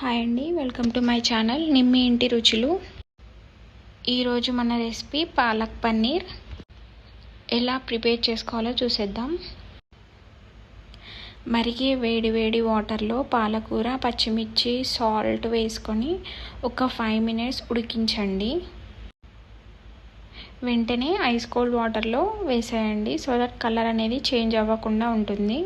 Hi అండి welcome to my channel Nimmi ఇంటి రుచులు. ఈరోజు మన రెసిపీ పాలక్ పన్నీర్. ఎలా ప్రిపేర్ చేసుకోవాలో చూసేద్దాం. మరిగే వేడి వేడి వాటర్లో పాలకూర పచ్చిమిర్చి సాల్ట్ వేసుకొని ఒక ఫైవ్ మినిట్స్ ఉడికించండి. వెంటనే ఐస్ కోల్డ్ వాటర్లో వేసేయండి సో దట్ కలర్ అనేది చేంజ్ అవ్వకుండా ఉంటుంది.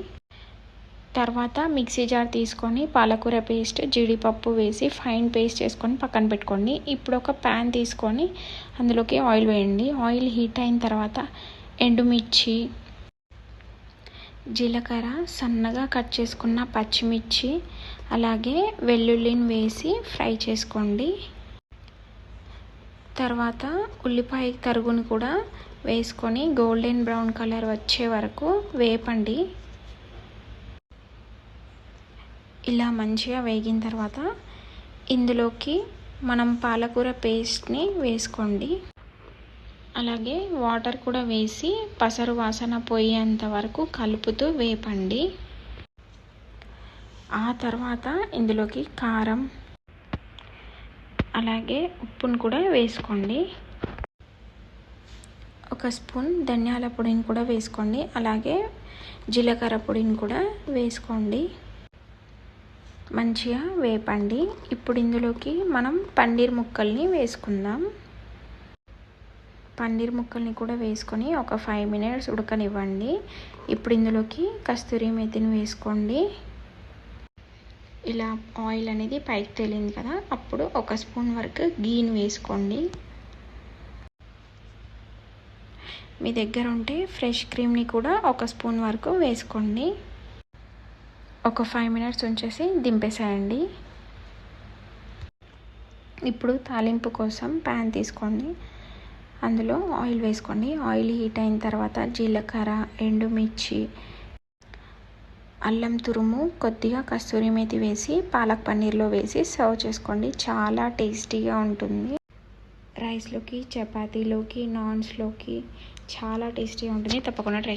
తర్వాత మిక్సీ జార్ తీసుకొని పాలకూర పేస్ట్ జీడిపప్పు వేసి ఫైన్ పేస్ట్ చేసుకొని పక్కన పెట్టుకోండి. ఇప్పుడు ఒక ప్యాన్ తీసుకొని అందులోకి ఆయిల్ వేయండి. ఆయిల్ హీట్ అయిన తర్వాత ఎండుమిర్చి జీలకర్ర సన్నగా కట్ చేసుకున్న పచ్చిమిర్చి అలాగే వెల్లుల్లిని వేసి ఫ్రై చేసుకోండి. తర్వాత ఉల్లిపాయ తరుగుని కూడా వేసుకొని గోల్డెన్ బ్రౌన్ కలర్ వచ్చే వరకు వేపండి. ఇలా మంచిగా వేగిన తర్వాత ఇందులోకి మనం పాలకూర పేస్ట్ని వేసుకోండి. అలాగే వాటర్ కూడా వేసి పసరు వాసన పోయేంత వరకు కలుపుతూ వేపండి. ఆ తర్వాత ఇందులోకి కారం అలాగే ఉప్పును కూడా వేసుకోండి. ఒక స్పూన్ ధనియాల పొడిని కూడా వేసుకోండి. అలాగే జీలకర్ర పొడిని కూడా వేసుకోండి. మంచిగా వేపండి. ఇప్పుడు ఇందులోకి మనం పన్నీర్ ముక్కల్ని వేసుకుందాం. పన్నీర్ ముక్కల్ని కూడా వేసుకొని ఒక ఫైవ్ మినిట్స్ ఉడకనివ్వండి. ఇప్పుడు ఇందులోకి కస్తూరి మెతిని వేసుకోండి. ఇలా ఆయిల్ అనేది పైకి తేలింది కదా అప్పుడు ఒక స్పూన్ వరకు గీని వేసుకోండి. మీ దగ్గర ఉంటే ఫ్రెష్ క్రీమ్ని కూడా ఒక స్పూన్ వరకు వేసుకోండి. ఒక ఫైవ్ మినిట్స్ ఉంచేసి దింపేసేయండి. ఇప్పుడు తాలింపు కోసం ప్యాన్ తీసుకోండి. అందులో ఆయిల్ వేసుకోండి. ఆయిల్ హీట్ అయిన తర్వాత జీలకర్ర ఎండుమిర్చి అల్లం తురుము కొద్దిగా కస్తూరి మేతి వేసి పాలక్ పన్నీర్లో వేసి సర్వ్ చేసుకోండి. చాలా టేస్టీగా ఉంటుంది. రైస్లోకి చపాతీలోకి నాన్స్లోకి చాలా టేస్టీగా ఉంటుంది. తప్పకుండా ట్రై